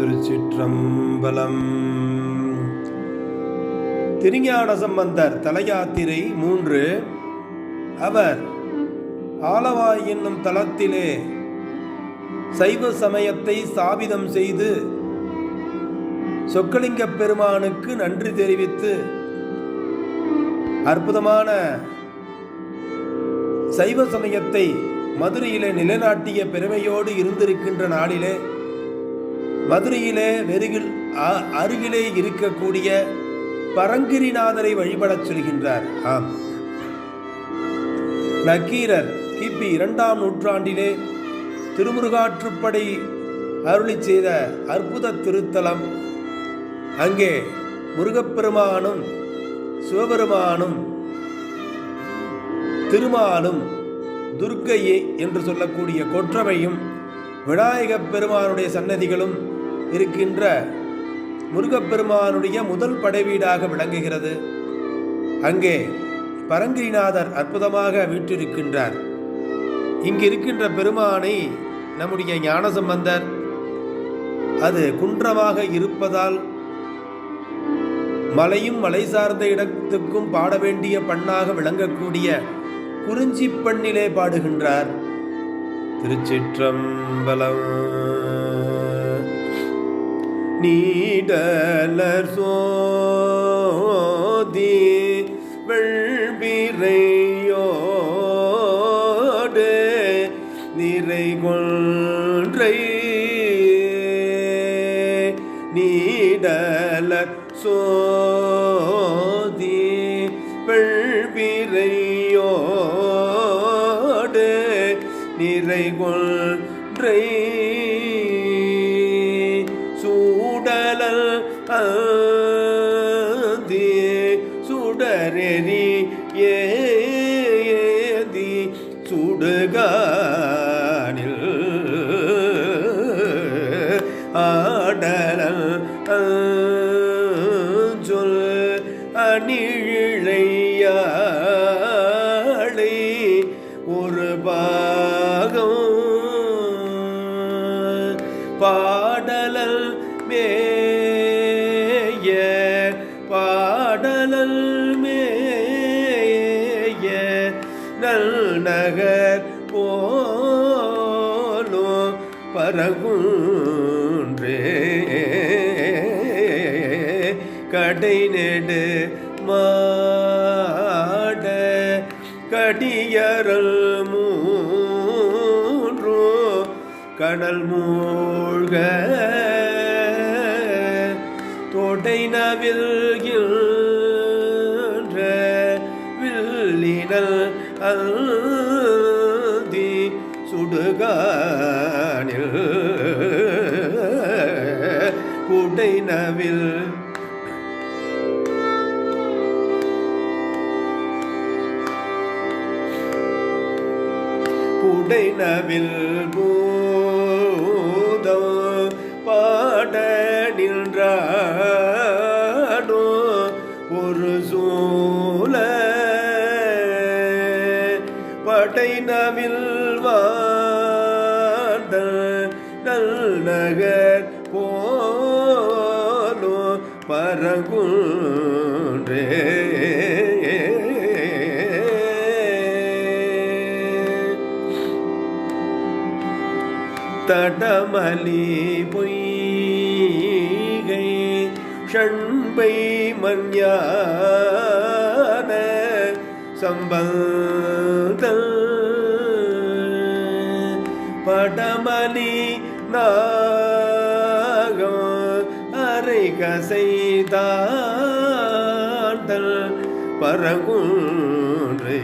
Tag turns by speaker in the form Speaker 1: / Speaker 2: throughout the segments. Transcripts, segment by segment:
Speaker 1: திருச்சிற்றம்பலம். திருஞான சம்பந்தர் தலையாத்திரை மூன்று. அவர் ஆலவாய் என்னும் தளத்திலே சைவ சமயத்தை ஸ்தாபிதம் செய்து சொக்கலிங்கப் பெருமானுக்கு நன்றி தெரிவித்து அற்புதமான சைவ சமயத்தை மதுரையிலே நிலைநாட்டிய பெருமையோடு இருந்திருக்கின்ற நாளிலே மதுரையிலே வெறுகில் அ- அருகிலே இருக்கக்கூடிய பரங்கிரிநாதரை வழிபடச் சொல்கின்றார். ஆம். நக்கீரர் கிபி இரண்டாம் நூற்றாண்டிலே திருமுருகாற்றுப்படை அருளி செய்த அற்புத திருத்தலம். அங்கே முருகப்பெருமானும் சிவபெருமானும் திருமாலும் துர்க்கையே என்று சொல்லக்கூடிய கொற்றவையும் விநாயகப் பெருமானுடைய சன்னதிகளும் இருக்கின்ற முருகப்பெருமானுடைய முதல் படைவீடாக விளங்குகிறது. அங்கே பரங்கிரிநாதர் அற்புதமாக வீற்றிருக்கின்றார். இங்கு இருக்கின்ற பெருமானை நம்முடைய ஞானசம்பந்தர் அது குன்றமாக இருப்பதால் மலையும் மலை சார்ந்த இடத்துக்கும் பாட வேண்டிய பண்ணாக விளங்கக்கூடிய குறிஞ்சி பண்ணிலே பாடுகின்றார். திருச்சிற்றம்பலம் நீடலர் சோதி வெள்பிரையோடு நிறை கொன்றை நீடலர் சோதி வெள்பிரையோடு நிறை கொன்றை அந்தி சுடரெறி ஏதி சுடுகானில் ஆடலல் சொல் அணிழு நல் நகர் போலோ பரகுன்றே. கடை நெடு மாட கடியரல் மூன்றோ கடல் மூழ்க. தொடை நவில்கின்ற வில்லினல் அல்தி சுடுகானில் குடைனவில் புடைனவில் பூதம் படைனவில் வாட நல் நகர் போலோ பரகுன்றே தடமலி பொய்கை ஷண்பை மன்யான சம்பந்தல் நாகம் அரை கசைதாண்டல் பரங்குன்றை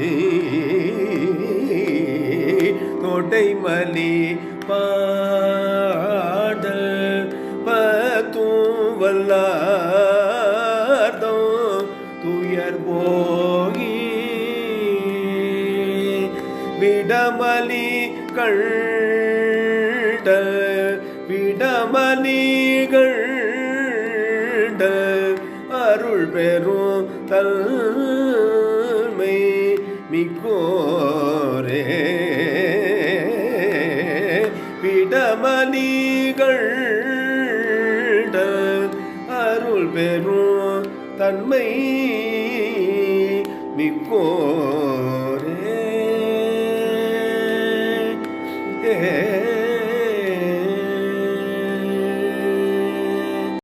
Speaker 1: கோட்டைமலி பாடல் பத்தும் வல்லார்தோ துயர் போகி. விடமலி கள் விடமலி அருள் பெறும் தல்மை மிக்கோரே. விடமலிகள் அருள் பெறும் தன்மை மிக்கோ